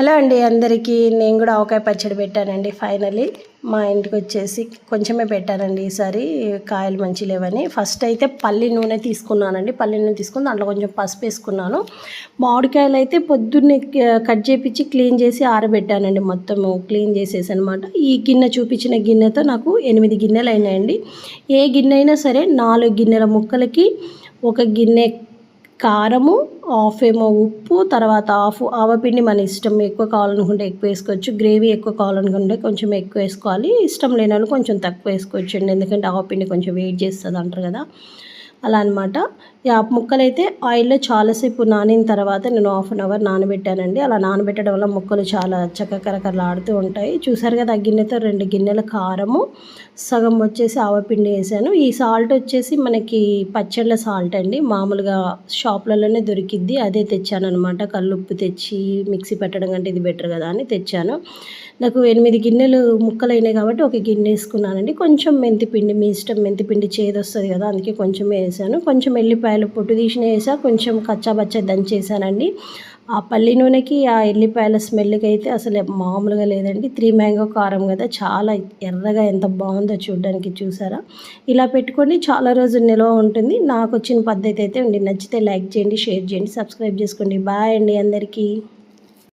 Hello అండి అందరికీ. నేను కూడా ఆవకాయ పచ్చడి పెట్టానండి ఫైనలీ. మా ఇంటికి వచ్చేసి కొంచెమే పెట్టానండి ఈసారి. కాయలు మంచి లేవని. ఫస్ట్ అయితే పల్లి నూనె తీసుకున్నానండి. పల్లి నూనె తీసుకుని దాంట్లో కొంచెం పసుపు వేసుకున్నాను. మామిడికాయలు అయితే పొద్దున్నే కట్ చేపించి క్లీన్ చేసి ఆరబెట్టానండి. మొత్తము క్లీన్ చేసేసి అనమాట ఈ గిన్నె చూపించిన గిన్నెతో నాకు ఎనిమిది గిన్నెలు అయినాయండి. ఏ గిన్నె అయినా సరే నాలుగు గిన్నెల ముక్కలకి ఒక గిన్నె కారము హాఫ్ ఏమో ఉప్పు తర్వాత హాఫ్ ఆవపిండి మన ఇష్టం ఎక్కువ కావాలనుకుంటే ఎక్కువ వేసుకోవచ్చు. గ్రేవీ ఎక్కువ కావాలనుకుంటే కొంచెం ఎక్కువ వేసుకోవాలి. ఇష్టం లేని వాళ్ళు కొంచెం తక్కువ వేసుకోవచ్చు అండి ఎందుకంటే ఆవపిండి కొంచెం వెయిట్ చేస్తుంది అంటారు కదా. అలా అనమాట ఆ ముక్కలు అయితే ఆయిల్లో చాలాసేపు నానిన తర్వాత నేను హాఫ్ అన్ అవర్ నానబెట్టానండి. అలా నానబెట్టడం వల్ల ముక్కలు చాలా చక్కకరకరలాడుతూ ఉంటాయి. చూసారు కదా ఆ గిన్నెతో రెండు గిన్నెల కారము సగం వచ్చేసి ఆవపిండి వేసాను. ఈ సాల్ట్ వచ్చేసి మనకి పచ్చళ్ళ సాల్ట్ అండి. మామూలుగా షాప్లలోనే దొరికిద్ది. అదే తెచ్చాను అనమాట కల్లుప్పు తెచ్చి మిక్సీ పెట్టడం కంటే ఇది బెటర్ కదా అని తెచ్చాను. నాకు ఎనిమిది గిన్నెలు ముక్కలు అయినాయి కాబట్టి ఒక గిన్నె వేసుకున్నానండి. కొంచెం మెంతిపిండి మీ ఇష్టం మెంతిపిండి చేదు వస్తుంది కదా అందుకే కొంచెం వేసాను కొంచెం ఎల్లిపాయలు పొట్టు తీసిన వేసా కొంచెం కచ్చాబచ్చా దంచేసానండి ఆ పల్లి నూనెకి ఆ ఎల్లిపాయల స్మెల్కి అయితే అసలు మామూలుగా లేదండి. త్రీ మ్యాంగో కారం కదా చాలా ఎర్రగా ఎంత బాగుందో చూడడానికి చూసారా? ఇలా పెట్టుకొని చాలా రోజులు నిల్వ ఉంటుంది. నాకు వచ్చిన పద్ధతి అయితే ఉండి నచ్చితే లైక్ చేయండి షేర్ చేయండి సబ్స్క్రైబ్ చేసుకోండి. బాయ్ అండి అందరికీ.